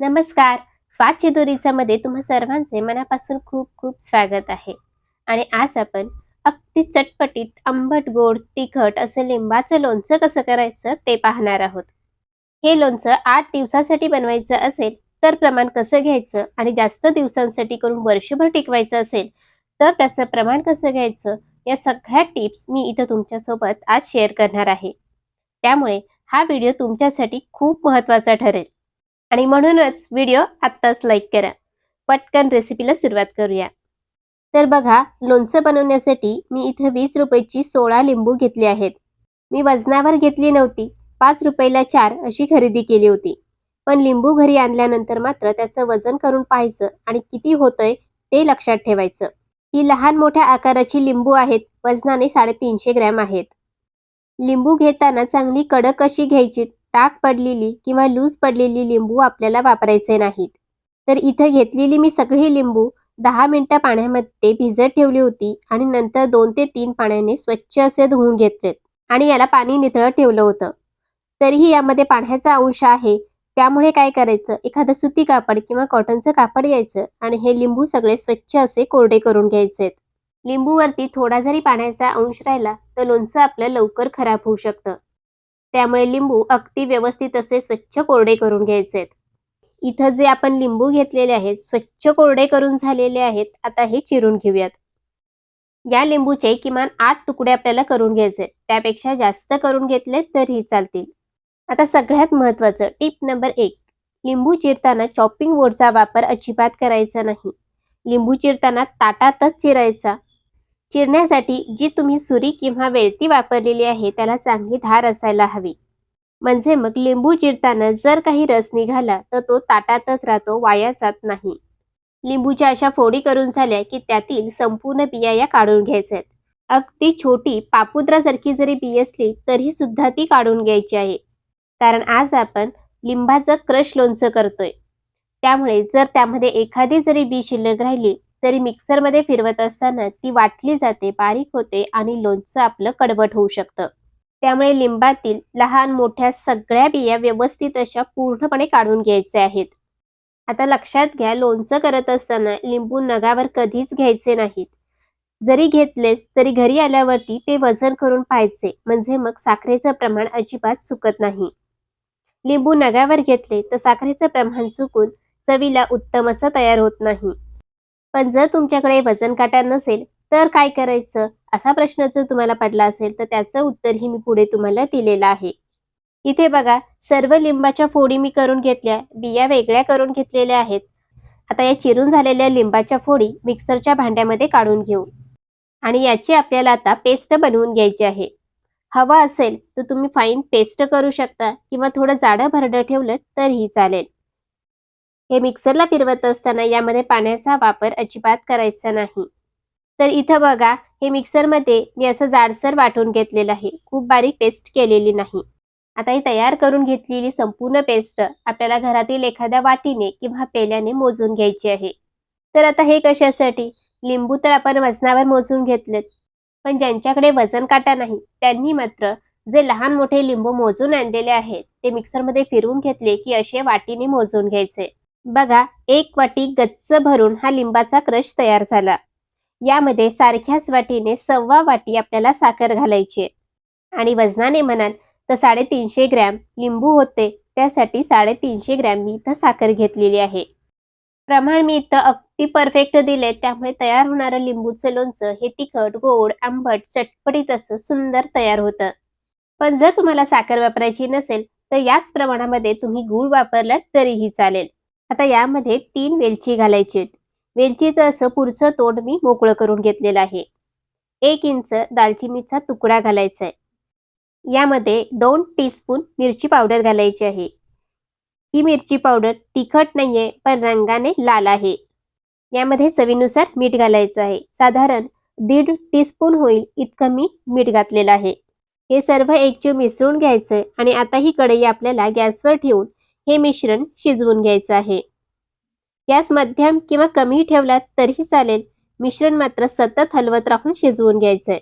नमस्कार. स्वाद चितुरीचामध्ये तुम्हा सर्वांचे मनापासून खूप खूप स्वागत आहे. आणि आज आपण अगदी चटपटीत आंबट गोड तिखट असं लिंबाचं लोणचं कसं करायचं ते पाहणार आहोत. हे लोणचं आठ दिवसासाठी बनवायचं असेल तर प्रमाण कसं घ्यायचं आणि जास्त दिवसांसाठी करून वर्षभर टिकवायचं असेल तर त्याचं प्रमाण कसं घ्यायचं या सगळ्या टिप्स मी इथं तुमच्यासोबत आज शेअर करणार आहे. त्यामुळे हा व्हिडिओ तुमच्यासाठी खूप महत्त्वाचा ठरेल. आणि म्हणूनच व्हिडिओ आत्ताच लाईक करा. पटकन रेसिपीला सुरुवात करूया. तर बघा लोणचं बनवण्यासाठी मी इथं वीस रुपयाची सोळा लिंबू घेतली आहेत. मी वजनावर घेतली नव्हती. पाच रुपयाला चार अशी खरेदी केली होती. पण लिंबू घरी आणल्यानंतर मात्र त्याचं वजन करून पाहायचं आणि किती होतंय ते लक्षात ठेवायचं. ही लहान मोठ्या आकाराची लिंबू आहेत. वजनाने साडेतीनशे ग्रॅम आहेत. लिंबू घेताना चांगली कडक अशी घ्यायची. टाक पडलेली किंवा लूज पडलेली लिंबू आपल्याला वापरायचे नाहीत. तर इथं घेतलेली मी सगळी लिंबू दहा मिनिटं पाण्यामध्ये भिजत ठेवली होती आणि नंतर दोन ते तीन पाण्याने स्वच्छ असे धुवून घेतलेत आणि याला पाणी नितळत ठेवलं होतं. तरीही यामध्ये पाण्याचा अंश आहे. त्यामुळे काय करायचं? एखादं सुती कापड किंवा कॉटनचं कापड घ्यायचं आणि हे लिंबू सगळे स्वच्छ असे कोरडे करून घ्यायचे. लिंबूवरती थोडा जरी पाण्याचा अंश राहिला तर लोणचं आपलं लवकर खराब होऊ शकतं. त्यामुळे लिंबू अगदी व्यवस्थित असे स्वच्छ कोरडे करून घ्यायचे इथं जे आपण लिंबू घेतलेले आहेत स्वच्छ कोरडे करून झालेले आहेत आता हे चिरून घेऊयात. या लिंबूचे किमान आठ तुकडे आपल्याला करून घ्यायचे त्यापेक्षा जास्त करून घेतले तरीही चालतील. आता सगळ्यात महत्वाचं टिप नंबर एक. लिंबू चिरताना चॉपिंग बोर्डचा वापर अजिबात करायचा नाही. लिंबू चिरताना ताटातच चिरायचा. चिरण्यासाठी जी तुम्ही सुरी किंवा वेळती वापरलेली आहे त्याला चांगली धार असायला हवी. म्हणजे मग लिंबू चिरताना जर काही रस निघाला तर तो ताटातच राहतो वाया जात नाही. लिंबूच्या अशा फोडी करून झाल्या की त्यातील संपूर्ण बिया या काढून घ्यायच्यात अगदी छोटी पापुद्रासारखी जरी बी असली तरी सुद्धा ती काढून घ्यायची आहे. कारण आज आपण लिंबाचं क्रश लोणचं करतोय. त्यामुळे जर त्यामध्ये एखादी जरी बी शिल्लक राहिली तरी मिक्सरमध्ये फिरवत असताना ती वाटली जाते बारीक होते आणि लोणचं आपलं कडवट होऊ शकतं. त्यामुळे लिंबातील लहान मोठ्या सगळ्या बिया व्यवस्थित अशा पूर्णपणे काढून घ्यायच्या आहेत. आता लक्षात घ्या लोणचं करत असताना लिंबू नगावर कधीच घ्यायचे नाहीत. जरी घेतलेच तरी घरी आल्यावरती ते वजन करून पाहायचे म्हणजे मग साखरेचं प्रमाण अजिबात चुकत नाही. लिंबू नगावर घेतले तर साखरेचं प्रमाण चुकून चवीला उत्तम असं तयार होत नाही. पण जर तुमच्याकडे वजन काटा नसेल तर काय करायचं? असा प्रश्न जर तुम्हाला पडला असेल तर त्याचं उत्तरही मी पुढे तुम्हाला दिलेलं आहे. इथे बघा सर्व लिंबाच्या फोडी मी करून घेतल्या बिया वेगळ्या करून घेतलेल्या आहेत. आता या चिरून झालेल्या लिंबाच्या फोडी मिक्सरच्या भांड्यामध्ये काढून घेऊ. आणि याची आपल्याला आता पेस्ट बनवून घ्यायची आहे. हवा असेल तर तुम्ही फाईन पेस्ट करू शकता किंवा थोडं जाडं भरडं ठेवलं तरीही चालेल. हे मिक्सरला फिरवत असताना यामध्ये पाण्याचा वापर अजिबात करायचा नाही. तर इथं बघा हे मिक्सरमध्ये मी असं जाडसर वाटून घेतलेलं आहे. खूप बारीक पेस्ट केलेली नाही. आता ही तयार करून घेतलेली संपूर्ण पेस्ट आपल्याला घरातील एखाद्या वाटीने किंवा पेल्याने मोजून घ्यायची आहे. तर आता हे कशासाठी? लिंबू तर आपण वजनावर मोजून घेतलेत. पण ज्यांच्याकडे वजन काटा नाही त्यांनी मात्र जे लहान मोठे लिंबू मोजून आणलेले आहेत ते मिक्सरमध्ये फिरवून घेतले की असे वाटीने मोजून घ्यायचे. बघा एक वाटी गच्च भरून हा लिंबाचा क्रश तयार झाला. यामध्ये सारख्याच वाटीने सव्वा वाटी आपल्याला साखर घालायची आणि वजनाने म्हणाल तर साडेतीनशे ग्रॅम लिंबू होते. त्यासाठी साडेतीनशे ग्रॅम मी इथं साखर घेतलेली आहे. प्रमाण मी इथं अगदी परफेक्ट दिले त्यामुळे तयार होणारं लिंबूचं लोणचं हे तिखट गोड आंबट चटपटीत असं सुंदर तयार होतं. पण जर तुम्हाला साखर वापरायची नसेल तर याच प्रमाणामध्ये तुम्ही गूळ वापरलात तरीही चालेल. आता यामध्ये तीन वेलची घालायची वेलचीचं असं पुढचं तोंड मी मोकळं करून घेतलेलं आहे. एक इंच दालचिनीचा तुकडा घालायचा आहे. यामध्ये दोन टीस्पून मिरची पावडर घालायची आहे. ही मिरची पावडर तिखट नाहीये पण रंगाने लाल आहे. यामध्ये चवीनुसार मीठ घालायचं आहे. साधारण दीड टीस्पून होईल इतकं मी मीठ घातलेलं आहे. हे सर्व एकजीव मिसळून घ्यायचंय आणि आता ही कढई आपल्याला गॅसवर ठेवून हे मिश्रण शिजवून घ्यायचं आहे. गॅस मध्यम किंवा कमी ठेवला तरीही चालेल. मिश्रण मात्र सतत हलवत राहून शिजवून घ्यायचंय.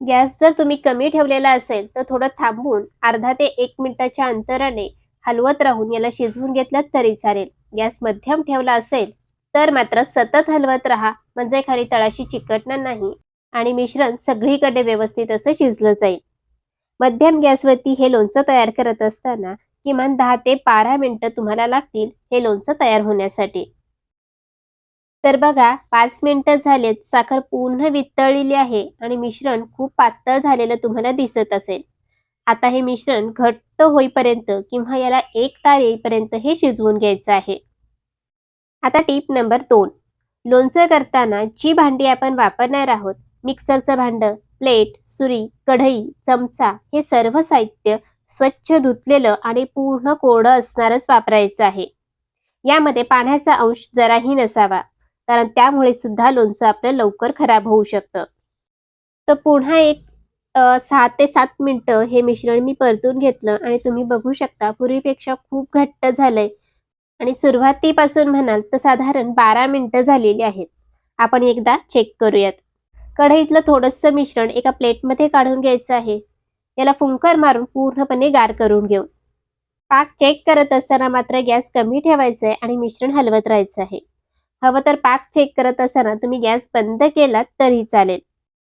गॅस जर तुम्ही कमी ठेवलेला असेल तर थोडं थांबून अर्धा ते एक मिनिटाच्या अंतराने हलवत राहून याला शिजवून घेतलं तरी चालेल. गॅस मध्यम ठेवला असेल तर मात्र सतत हलवत राहा. म्हणजे खाली तळाशी चिकटणार नाही आणि मिश्रण सगळीकडे व्यवस्थित असं शिजलं जाईल. मध्यम गॅसवरती हे लोणचं तयार करत असताना किमान दहा ते बारा मिनटं तुम्हाला लागतील हे लोणचं तयार होण्यासाठी. तर बघा पाच मिनिटं झालेत साखर पूर्ण वितळलेली आहे आणि मिश्रण खूप पातळ झालेलं तुम्हाला दिसत असेल. आता हे मिश्रण घट्ट होईपर्यंत किंवा याला एक तार येईपर्यंत हे शिजवून घ्यायचं आहे. आता टीप नंबर दोन. लोणचं करताना जी भांडी आपण वापरणार आहोत मिक्सरचं भांडं प्लेट सुरी कढई चमचा हे सर्व साहित्य स्वच्छ धुतलेलं आणि पूर्ण कोरडं असणारच वापरायचं आहे. यामध्ये पाण्याचा अंश जराही नसावा कारण त्यामुळे सुद्धा लोणचं आपलं लवकर खराब होऊ शकतं. तर पुन्हा एक सहा ते सात मिनटं हे मिश्रण मी परतून घेतलं आणि तुम्ही बघू शकता पूर्वीपेक्षा खूप घट्ट झालंय. आणि सुरुवातीपासून म्हणाल तर साधारण बारा मिनिटं झालेली आहेत. आपण एकदा चेक करूयात. कढईतलं थोडंसं मिश्रण एका प्लेटमध्ये काढून घ्यायचं आहे. याला फुंकर मारून पूर्णपणे गार करून घेऊ पाक चेक करत असताना मात्र गॅस कमी ठेवायचा आहे आणि मिश्रण हलवत राहायचं आहे. हवं तर पाक चेक करत असताना तुम्ही गॅस बंद केलात तरी चालेल.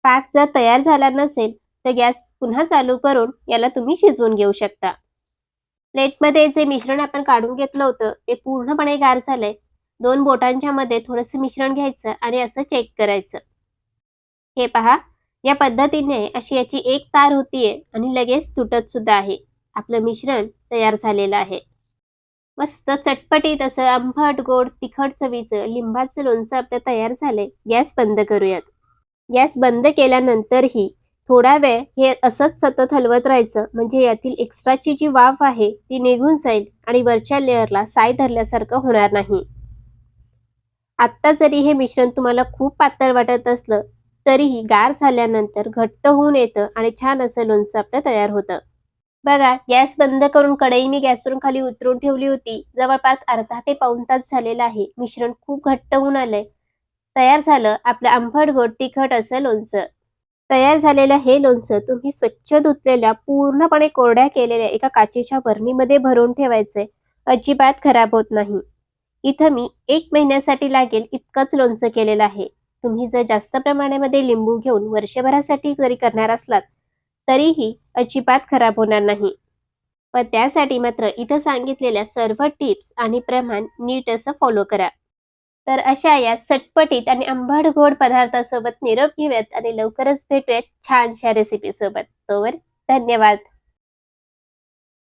पाक जर तयार झाला नसेल तर गॅस पुन्हा चालू करून याला तुम्ही शिजवून घेऊ शकता. प्लेटमध्ये जे मिश्रण आपण काढून घेतलं होतं ते पूर्णपणे गार झालंय. दोन बोटांच्या मध्ये थोडंसं मिश्रण घ्यायचं आणि असं चेक करायचं. हे पहा या पद्धतीने अशी याची एक तार होतीये आणि लगेच तुटत सुद्धा आहे. आपलं मिश्रण तयार झालेलं आहे. मस्त चटपटीत असं आंबट गोड तिखट चवीचं लिंबाचं लोणचं आपलं तयार झालंय. गॅस बंद करूयात. गॅस बंद केल्यानंतरही थोडा वेळ हे असंच सतत हलवत राहायचं. म्हणजे यातील एक्स्ट्राची जी वाफ आहे ती निघून जाईल आणि वरच्या लेअरला साय धरल्यासारखं होणार नाही. आत्ता जरी हे मिश्रण तुम्हाला खूप पातळ वाटत असलं तरीही गार झाल्यानंतर घट्ट होऊन येतं आणि छान असं लोणचं आपलं तयार होतं. बघा गॅस बंद करून कढई मी गॅसवरून खाली उतरून ठेवली होती. जवळपास अर्धा ते पाऊन तास झालेला आहे. मिश्रण खूप घट्ट होऊन आलंय. तयार झालं आपलं आंबट गोड तिखट असं लोणचं. तयार झालेलं हे लोणचं तुम्ही स्वच्छ धुतलेल्या पूर्णपणे कोरड्या केलेल्या एका काचेच्या बरणीमध्ये भरून ठेवायचंय. अजिबात खराब होत नाही. इथं मी एक महिन्यासाठी लागेल इतकंच लोणचं केलेलं आहे. तुम्ही जर जास्त प्रमाणामध्ये लिंबू घेऊन वर्षभरासाठी जरी करणार असलात तरीही अजिबात खराब होणार नाही. पण त्यासाठी मात्र इथं सांगितलेल्या सर्व टिप्स आणि प्रमाण नीट असं फॉलो करा. तर अशा या चटपटीत आणि आंबट गोड पदार्थासोबत निरोप घेऊयात आणि लवकरच भेटूयात छानशा रेसिपी सोबत. तोवर धन्यवाद.